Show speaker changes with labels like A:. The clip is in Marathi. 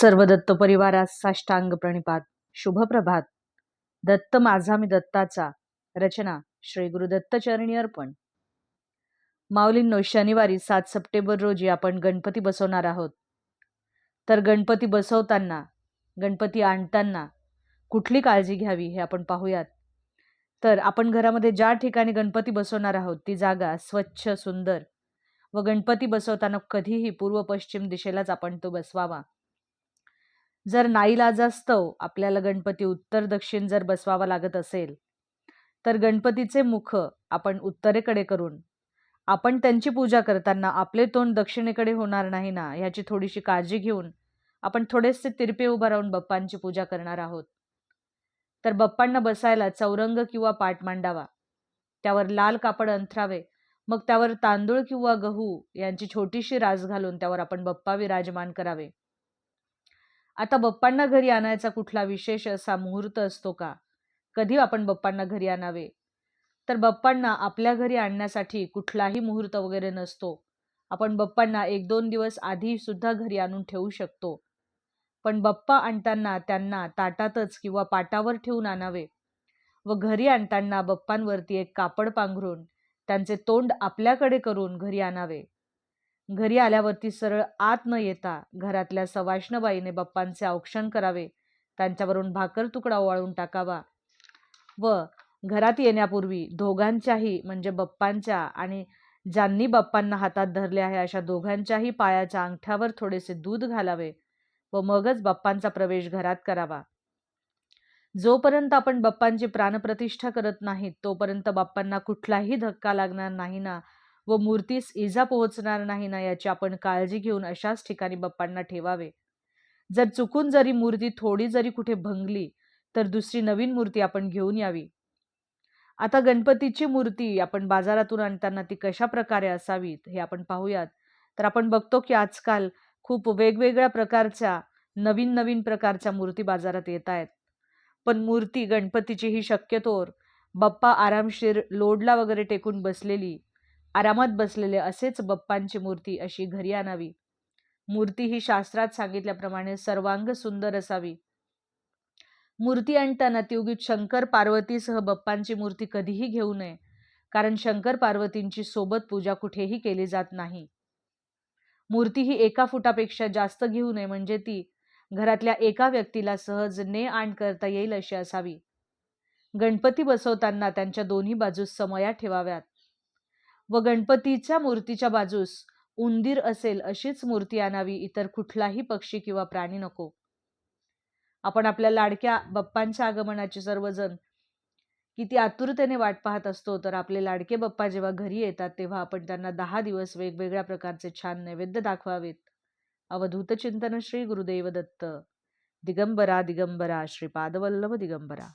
A: सर्व दत्त परिवारास साष्टांग प्रणिपात. शुभप्रभात दत्त माझा मी दत्ताचा. रचना श्री गुरु दत्तचरणी अर्पण. माऊलींनो शनिवारी सात सप्टेंबर रोजी आपण गणपती बसवणार आहोत. तर गणपती बसवताना गणपती आणताना कुठली काळजी घ्यावी हे आपण पाहूयात. तर आपण घरामध्ये ज्या ठिकाणी गणपती बसवणार आहोत ती जागा स्वच्छ सुंदर व गणपती बसवताना कधीही पूर्व पश्चिम दिशेलाच आपण तो बसवावा. जर नाईलाजास्तव आपल्याला गणपती उत्तर दक्षिण जर बसवावा लागत असेल तर गणपतीचे मुख आपण उत्तरेकडे करून आपण त्यांची पूजा करताना आपले तोंड दक्षिणेकडे होणार नाही ना ह्याची थोडीशी काळजी घेऊन आपण थोडेसे तिरपे उभा राहून बाप्पांची पूजा करणार आहोत. तर बाप्पांना बसायला चौरंग किंवा पाट मांडावा. त्यावर लाल कापड अंथरावे मग त्यावर तांदूळ किंवा गहू यांची छोटीशी रास घालून त्यावर आपण बप्पा विराजमान करावे. आता बप्पांना घरी आणायचा कुठला विशेष असा मुहूर्त असतो का? कधी आपण बप्पांना घरी आणावे? तर बप्पांना आपल्या घरी आणण्यासाठी कुठलाही मुहूर्त वगैरे नसतो. आपण बप्पांना एक दोन दिवस आधी सुद्धा घरी आणून ठेवू शकतो. पण बप्पा आणताना त्यांना ताटातच किंवा पाटावर ठेवून आणावे व घरी आणताना बप्पांवरती एक कापड पांघरून त्यांचे तोंड आपल्याकडे करून घरी आणावे. घरी आल्यावरती सरळ आत न येता घरातल्या सवाष्णबाईने बाप्पांचे औक्षण करावे. त्यांच्यावरून भाकर तुकडा ओवाळून टाकावा. व घरात येण्यापूर्वी दोघांच्याही म्हणजे बप्पांच्या आणि ज्यांनी बाप्पांना हातात धरले आहे अशा दोघांच्याही पायाच्या अंगठ्यावर थोडेसे दूध घालावे व मगच बाप्पांचा प्रवेश घरात करावा. जोपर्यंत आपण बाप्पांची प्राणप्रतिष्ठा करत नाहीत तोपर्यंत बाप्पांना कुठलाही धक्का लागणार नाही ना व मूर्तीस इजा पोहोचणार नाही ना याची आपण काळजी घेऊन अशाच ठिकाणी बाप्पांना ठेवावे. जर चुकून जरी मूर्ती थोडी जरी कुठे भंगली तर दुसरी नवीन मूर्ती आपण घेऊन यावी. आता गणपतीची मूर्ती आपण बाजारातून आणताना ती कशा प्रकारे असावीत हे आपण पाहूयात. तर आपण बघतो की आजकाल खूप वेगवेगळ्या प्रकारच्या नवीन नवीन प्रकारच्या मूर्ती बाजारात येत आहेत. पण मूर्ती गणपतीची ही शक्यतोर बाप्पा आरामशीर लोडला वगैरे टेकून बसलेली आरामात बसलेले असेच बप्पांची मूर्ती अशी घरी आणावी. मूर्ती ही शास्त्रात सांगितल्याप्रमाणे सर्वांग सुंदर असावी. मूर्ती आणताना ती शंकर पार्वतीसह बप्पांची मूर्ती कधीही घेऊ नये कारण शंकर पार्वतींची सोबत पूजा कुठेही केली जात नाही. मूर्ती ही एका फुटापेक्षा जास्त घेऊ नये म्हणजे ती घरातल्या एका व्यक्तीला सहज ने आण करता येईल अशी असावी. गणपती बसवताना त्यांच्या दोन्ही बाजूस समया ठेवाव्यात. व गणपतीच्या मूर्तीच्या बाजूस उंदीर असेल अशीच मूर्ती आणावी इतर कुठलाही पक्षी किंवा प्राणी नको. आपण आपल्या लाडक्या बाप्पांच्या आगमनाचे सर्वजण किती आतुरतेने वाट पाहत असतो तर आपले लाडके बाप्पा जेव्हा घरी येतात तेव्हा आपण त्यांना दहा दिवस वेगवेगळ्या प्रकारचे छान नैवेद्य दाखवावेत. अवधूत चिंतन श्री गुरुदेव दत्त. दिगंबरा दिगंबरा श्रीपादवल्लभ दिगंबरा.